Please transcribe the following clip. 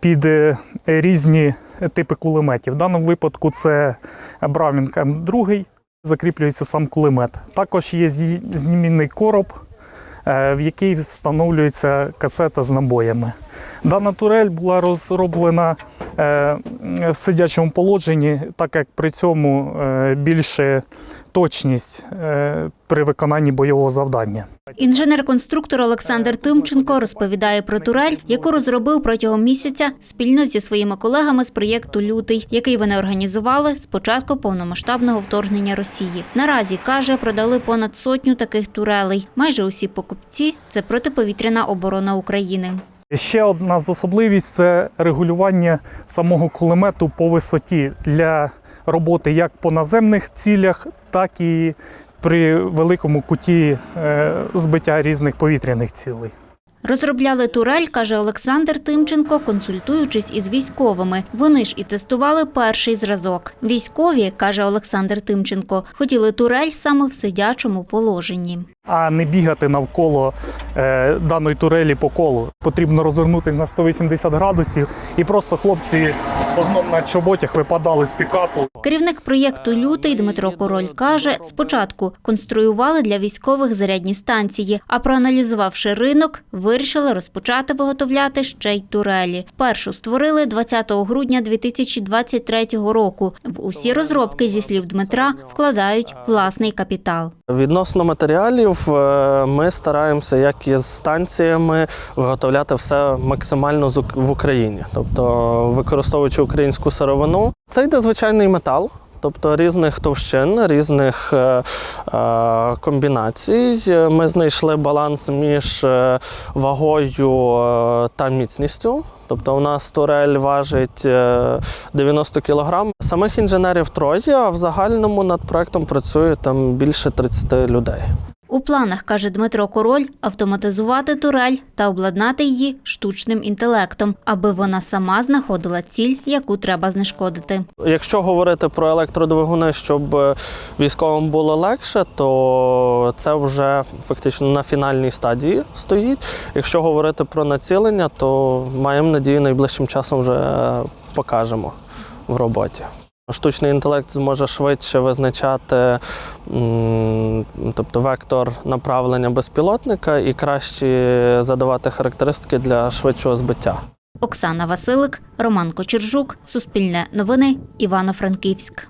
під е, різні типи кулеметів. В даному випадку це Браунінг М2, закріплюється сам кулемет. Також є знімінний короб, е, в який встановлюється касета з набоями. Дана турель була розроблена в сидячому положенні, так як при цьому е, більше точність е, при виконанні бойового завдання. Інженер-конструктор Олександр Тимченко розповідає про турель, яку розробив протягом місяця спільно зі своїми колегами з проєкту Лютий, який вони організували з початку повномасштабного вторгнення Росії. Наразі каже, продали понад сотню таких турелей. Майже усі покупці це протиповітряна оборона України. Ще одна з особливість це регулювання самого кулемету по висоті для роботи як по наземних цілях, так і при великому куті е, збиття різних повітряних цілей. Розробляли турель, каже Олександр Тимченко, консультуючись із військовими. Вони ж і тестували перший зразок. Військові, каже Олександр Тимченко, хотіли турель саме в сидячому положенні. А не бігати навколо е, даної турелі по колу. Потрібно розвернутися на 180 градусів, і просто хлопці з вогном на чоботях випадали з пікапу. Керівник проєкту Лютий Дмитро Король каже, спочатку конструювали для військових зарядні станції, а проаналізувавши ринок, вирішили розпочати виготовляти ще й турелі. Першу створили 20 грудня 2023 року. В усі розробки, зі слів Дмитра, вкладають власний капітал. Відносно матеріалів, е, ми стараємося, як і з станціями, виготовляти все максимально в Україні, тобто використовуючи українську сировину. Це йде звичайний метал. Тобто різних товщин, різних е, е, комбінацій. Ми знайшли баланс між е, вагою та міцністю. Тобто у нас турель важить е, 90 кг. Самих інженерів троє, а в загальному над проектом працює там більше 30 людей. У планах, каже Дмитро Король, автоматизувати турель та обладнати її штучним інтелектом, аби вона сама знаходила ціль, яку треба знешкодити. Якщо говорити про електродвигуни, щоб е, військовим було легше, то це вже фактично на фінальній стадії стоїть. Якщо говорити про націлення, то маємо надію, найближчим часом вже е, покажемо в роботі. Штучний інтелект зможе швидше визначати тобто вектор направлення безпілотника і краще задавати характеристики для швидшого збиття. Оксана Василик, Роман Кочержук, Суспільне новини, Івано-Франківськ.